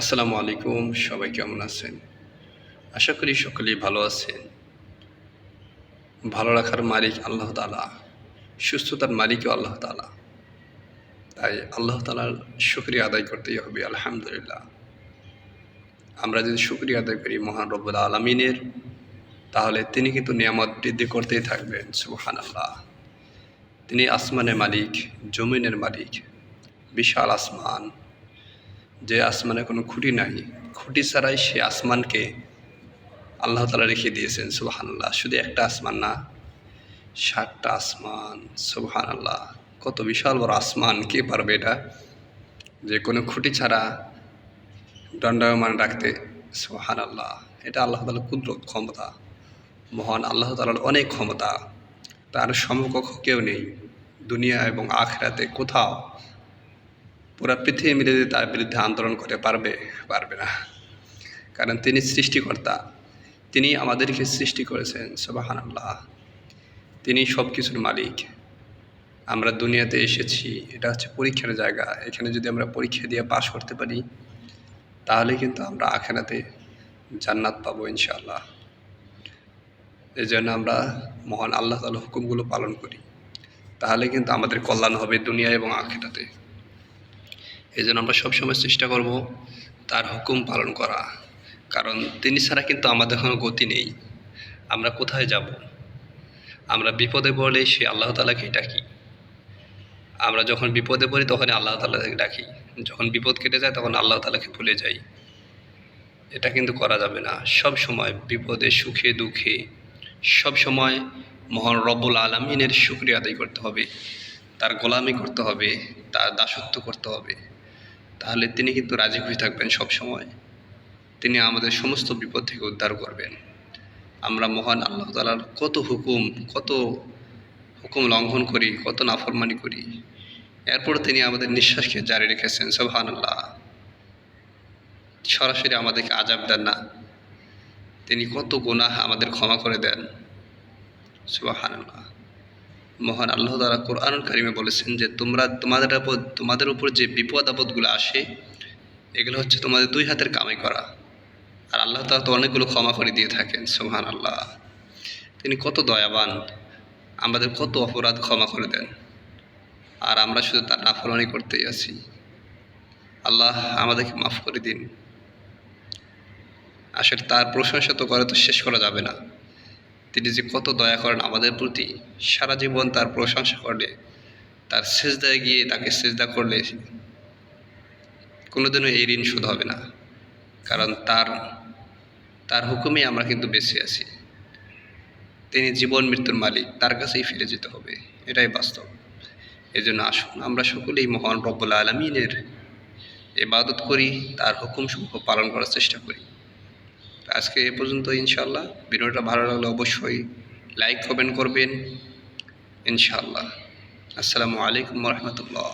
আসসালামু আলাইকুম, সবাই কেমন আছেন? আশা করি সকলেই ভালো আছেন। ভালো রাখার মালিক আল্লাহ তালা সুস্থতার মালিকও আল্লাহ তালা তাই আল্লাহ তালার শুক্রিয়া আদায় করতেই হবে, আলহামদুলিল্লাহ। আমরা যদি শুক্রিয়া আদায় করি মহান রব্বুল আলমিনের, তাহলে তিনি কিন্তু নিয়ামত বৃদ্ধি করতেই থাকবেন সুবহান আল্লাহ তিনি আসমানের মালিক, জমিনের মালিক, বিশাল আসমান। যে আসমানে কোনো খুঁটি নাই। খুঁটি ছাড়াই সে আসমানকে আল্লাহ তালা রেখে দিয়েছেন সুবহান আল্লাহ শুধু একটা আসমান না ষাটটা আসমান সুবহান আল্লাহ কত বিশাল বড় আসমান, কে পারবে এটা? যে কোনো খুঁটি ছাড়া দণ্ডায়মান রাখতে সুবহান আল্লাহ এটা আল্লাহ তালার কুদরত, ক্ষমতা। মহান আল্লাহ তালার অনেক ক্ষমতা। তার সমকক্ষ কেউ নেই। দুনিয়া এবং আখরাতে কোথাও পুরা পৃথিবী মিলে যদি তার বিরুদ্ধে আন্দোলন করে পারবে পারবে না। কারণ তিনি সৃষ্টিকর্তা। তিনি আমাদেরকে সৃষ্টি করেছেন সবাহান আল্লাহ তিনি সব কিছুর মালিক। আমরা দুনিয়াতে এসেছি, এটা হচ্ছে পরীক্ষার জায়গা। এখানে যদি আমরা পরীক্ষা দিয়ে পাশ করতে পারি, তাহলে কিন্তু আমরা আখেরাতে জান্নাত পাবো, ইনশাআল্লাহ। এই জন্য আমরা মহান আল্লাহ তালা হুকুমগুলো পালন করি। তাহলে কিন্তু আমাদের কল্যাণ হবে দুনিয়া এবং আখেরাতে। এই জন্য আমরা সবসময় চেষ্টা করব তার হুকুম পালন করা। কারণ তিনি ছাড়া কিন্তু আমাদের কোনো গতি নেই। আমরা কোথায় যাব? আমরা বিপদে পড়লে সে আল্লাহ তালাকেই ডাকি। আমরা যখন বিপদে পড়ি তখন আল্লাহ তালাকে ডাকি। যখন বিপদ কেটে যায় তখন আল্লাহ তালাকে ভুলে যাই। এটা কিন্তু করা যাবে না। সব সময় বিপদে, সুখে, দুঃখে, সব সময় মহান রব্বুল আলমিনের শুক্রিয়া আদায় করতে হবে। তার গোলামি করতে হবে, তার দাসত্ব করতে হবে। তাহলে তিনি কিন্তু রাজি খুশি থাকবেন সব সময় তিনি আমাদের সমস্ত বিপদ থেকে উদ্ধার করবেন। আমরা মহান আল্লাহ তালার কত হুকুম কত হুকুম লঙ্ঘন করি, কত নাফরমানি করি। এরপর তিনি আমাদের নিঃশ্বাসকে জারি রেখেছেন সোহান আল্লাহ সরাসরি আমাদেরকে আজাব দেন না। তিনি কত গুনাহ আমাদের ক্ষমা করে দেন আল্লাহ মহান আল্লাহ তালা কোরআন কারিমে বলেছেন যে তোমরা তোমাদের আপদ, তোমাদের উপর যে বিপদ আপদগুলো আসে, এগুলো হচ্ছে তোমাদের দুই হাতের কামাই করা। আর আল্লাহ তালা তো অনেকগুলো ক্ষমা করে দিয়ে থাকেন সোহান আল্লাহ তিনি কত দয়াবান, আমাদের কত অপরাধ ক্ষমা করে দেন। আর আমরা শুধু তার নাফরমানি করতেই আছি। আল্লাহ আমাদেরকে মাফ করে দিন। আসলে তার প্রশংসা তো করে তো শেষ করা যাবে না। তিনি যে কত দয়া করেন আমাদের প্রতি, সারা জীবন তার প্রশংসা করলে, তার সেজদায় গিয়ে তাকে সেজদা করলে কোনোদিনও এই ঋণ শোধ হবে না। কারণ তার তার হুকুমেই আমরা কিন্তু বেঁচে আছি। তিনি জীবন মৃত্যুর মালিক, তার কাছেই ফিরে যেতে হবে। এটাই বাস্তব। এই জন্য আসুন, আমরা সকলেই মহান রব্বুল আলমিনের এবাদত করি, তার হুকুমসমূহ পালন করার চেষ্টা করি। আজকে এ পর্যন্ত ইনশাল্লাহ ভিডিওটা ভালো লাগলে অবশ্যই লাইক, কমেন্ট করবেন। ইনশাল্লাহ আসসালামু আলাইকুম রহমতুল্লাহ।